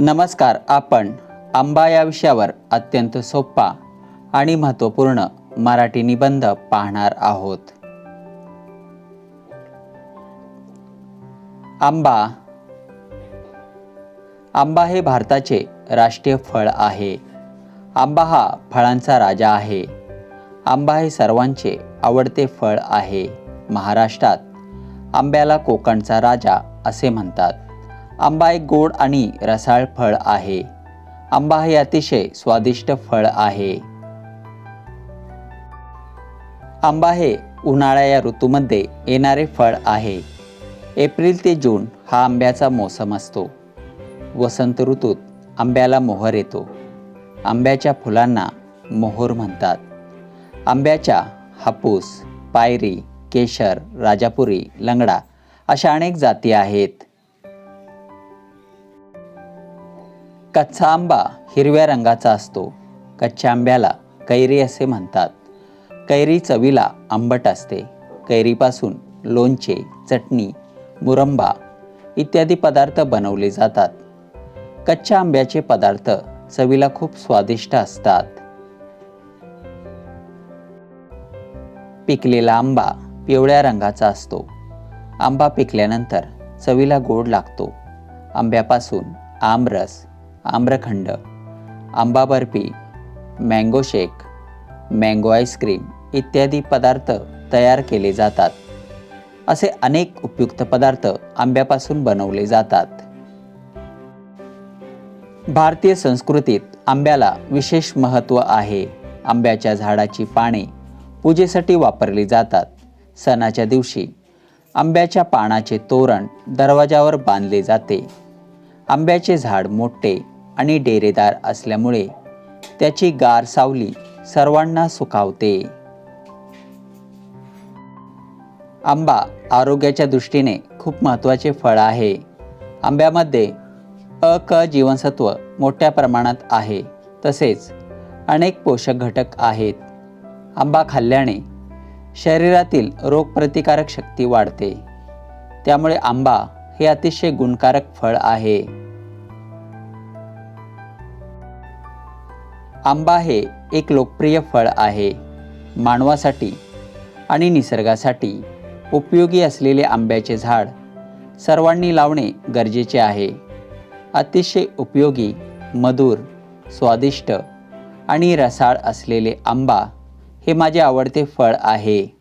नमस्कार आपण आंबा या विषयावर अत्यंत सोपा आणि महत्त्वपूर्ण मराठी निबंध पाहणार आहोत. आंबा आंबा हे भारताचे राष्ट्रीय फळ आहे. आंबा हा फळांचा राजा आहे. आंबा हे सर्वांचे आवडते फळ आहे. महाराष्ट्रात आंब्याला कोकणचा राजा असे म्हणतात. आंबा एक गोड आणि रसाळ फळ आहे. आंबा हे अतिशय स्वादिष्ट फळ आहे. आंबा हे उन्हाळ्या या ऋतूमध्ये येणारे फळ आहे. एप्रिल ते जून हा आंब्याचा मोसम असतो. वसंत ऋतूत आंब्याला मोहर येतो. आंब्याच्या फुलांना मोहोर म्हणतात. आंब्याच्या हापूस पायरी केशर राजापुरी लंगडा अशा अनेक जाती आहेत. कच्चा आंबा हिरव्या रंगाचा असतो. कच्च्या आंब्याला कैरी असे म्हणतात. कैरी चवीला आंबट असते. कैरीपासून लोणचे चटणी मुरंबा इत्यादी पदार्थ बनवले जातात. कच्च्या आंब्याचे पदार्थ चवीला खूप स्वादिष्ट असतात. पिकलेला आंबा पिवळ्या रंगाचा असतो. आंबा पिकल्यानंतर चवीला गोड लागतो. आंब्यापासून आमरस आम्रखंड आंबा barfi mango shake mango ice cream इत्यादी पदार्थ तयार केले जातात. असे अनेक उपयुक्त पदार्थ आंब्यापासून बनवले जातात. भारतीय संस्कृतीत आंब्याला विशेष महत्त्व आहे. आंब्याच्या झाडाची पाने पूजेसाठी वापरली जातात. सणाच्या दिवशी आंब्याच्या पानाचे तोरण दरवाजावर बांधले जाते. आंब्याचे झाड मोठे आणि डेरेदार असल्यामुळे त्याची गार सावली सर्वांना सुखावते. आंबा आरोग्याच्या दृष्टीने खूप महत्त्वाचे फळ आहे. आंब्यामध्ये अ क जीवनसत्व मोठ्या प्रमाणात आहे. तसेच अनेक पोषक घटक आहेत. आंबा खाल्ल्याने शरीरातील रोगप्रतिकारक शक्ती वाढते. त्यामुळे आंबा हे अतिशय गुणकारक फळ आहे. आंबा हे एक लोकप्रिय फळ आहे. मानवासाठी आणि निसर्गासाठी उपयोगी असलेले आंब्याचे झाड सर्वांनी लावणे गरजेचे आहे. अतिशय उपयोगी मधुर स्वादिष्ट आणि रसाळ असलेले आंबा हे माझे आवडते फळ आहे.